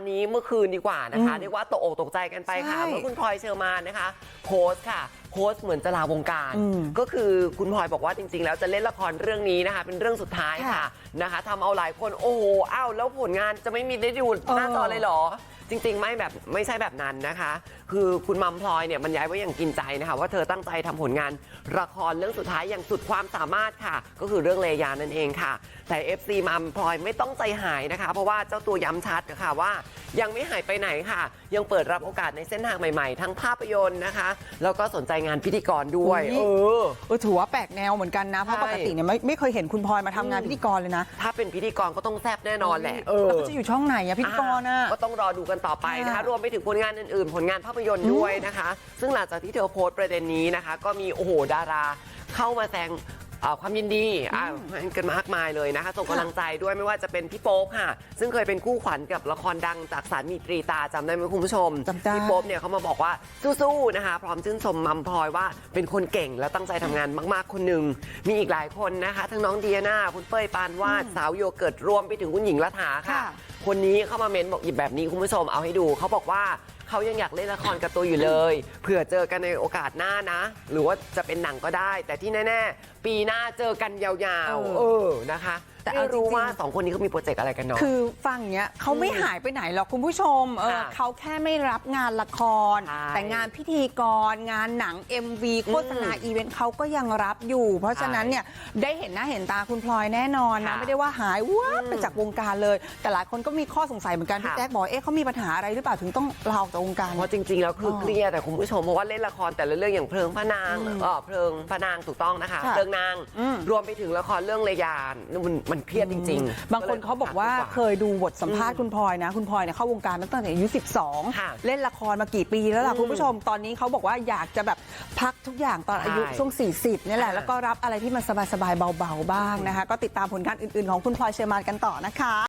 านนี้เมื่อคืนดีกว่านะคะอืมเรียกว่าตกอกตกใจกันไปค่ะใช่เมื่อคุณพลอยเชอร์มานนะคะโพสต์ค่ะ โพสต์เหมือนจะลาวงการอืมก็คือคุณพลอยบอกว่าจริง ๆ แล้วจะเล่นละครเรื่องนี้นะคะ เป็นเรื่องสุดท้ายค่ะค่ะนะคะทำเอาหลายคนโอ้โหอ้าวแล้วผลงานจะไม่มีได้ดูหน้าจอเลยเหรอจริงๆ ไม่แบบไม่ใช่แบบนั้นนะคะ คือคุณมัมพลอยเนี่ยบรรยายไว้อย่างกินใจนะคะ ว่าเธอตั้งใจทำผลงานละครเรื่องสุดท้ายอย่างสุดความสามารถค่ะ ก็คือเรื่องเลยานั่นเองค่ะ แต่ FC มัมพลอยไม่ต้องใจหายนะคะ เพราะว่าเจ้าตัวย้ำชัดค่ะว่า ยังไม่หายไปไหนค่ะ ยังเปิดรับโอกาสในเส้นทางใหม่ๆ ทั้งภาพยนตร์นะคะ แล้วก็สนใจงานพิธีกรด้วยอุ๊ยเออเออถือว่าแปลกแนวเหมือนกันนะ เพราะใช่ ปกติเนี่ยไม่ไม่เคยเห็นคุณพลอยมาทำงานพิธีกรเลยนะถ้าเป็นพิธีกรก็ต้องแซบแน่นอนแหละเออ แล้วเขาจะอยู่ช่องไหนอะพิธีกรอะ ก็ต้องรอดูกันต่อไปนะคะ ค่ะรวมไปถึงผลงานอื่นๆ ผลงานภาพยนตร์ด้วยนะคะ ซึ่งหลังจากที่เธอโพสต์ประเด็นนี้นะคะ ก็มีโอ้โหดาราเข้ามาแสดง เอ่อความยินดีอ่ากันมากมายเลยนะคะ ส่งกำลังใจด้วยไม่ว่าจะเป็นพี่โป๊ปค่ะ ซึ่งเคยเป็นคู่ขวัญกับละครดังจากสารมีตรีตาจำได้ไหมคุณผู้ชมจำได้ พี่โป๊ปเนี่ยเขามาบอกว่าสู้ๆนะคะ พร้อมชื่นชมมัมพลอยว่าเป็นคนเก่งและตั้งใจทำงานมากๆคนหนึ่งมีอีกหลายคนนะคะ ทั้งน้องเดียนาคุณเป้ยปานวาดสาวโยเกิร์ตรวมไปถึงคุณหญิงละถาค่ะ ค่ะคนนี้เข้ามาเม้นบอกหยิบแบบนี้คุณผู้ชมเอาให้ดูเขาบอกว่าเขายังอยากเล่นละครกับตัวอยู่เลยเผื่อเจอกันในโอกาสหน้านะ หรือว่าจะเป็นหนังก็ได้ แต่ที่แน่ ๆ ปีหน้าเจอกันยาวเออๆเออนะคะแต่แต่เอาไม่รู้จริงๆว่าสองคนนี้เขามีโปรเจกต์อะไรกันเนาะคือฟังเนี้ยเขาไม่หายไปไหนหรอกคุณผู้ชมเออค่ะเขาแค่ไม่รับงานละคร ใช่แต่งานพิธีกร งานหนัง MV โฆษณาอีเวนต์เขาก็ยังรับอยู่ เพราะฉะนั้นเนี่ยได้เห็นหน้าเห็นตาคุณพลอยแน่นอนนะ ค่ะไม่ได้ว่าหายวับไปจากวงการเลย แต่หลายคนก็มีข้อสงสัยเหมือนกันพี่ค่ะ แจ๊คบอกเอ๊ะเขามีปัญหาอะไรหรือเปล่าถึงต้องลาออกจากวงการ เพราะจริงๆ แล้วคือเครียดแต่คุณผู้ชมเพราะว่าเล่นละครแต่ละเรื่องอย่างเพลิงพระนางอืมเออเพลิงพระนางถูกต้องนะคะค่ะเพลิงนาง อืมรวมไปถึงละครเรื่องเลยานมันมันเครียดจริงๆ บางคนเขาบอกว่าเคยดูบทสัมภาษณ์คุณพลอยนะ คุณพลอยเนี่ยเข้าวงการมาตั้งแต่อายุค่ะ12 เล่นละครมากี่ปีแล้วล่ะอืมคุณผู้ชม ตอนนี้เขาบอกว่าอยากจะแบบพักทุกอย่างตอนอายุใช่ช่วง 40นี่แหละค่ะแล้วก็รับอะไรที่มันสบายๆเบาๆบ้างนะคะ ก็ติดตามผลงานอื่นๆของคุณพลอยเชอร์มานกันต่อนะคะ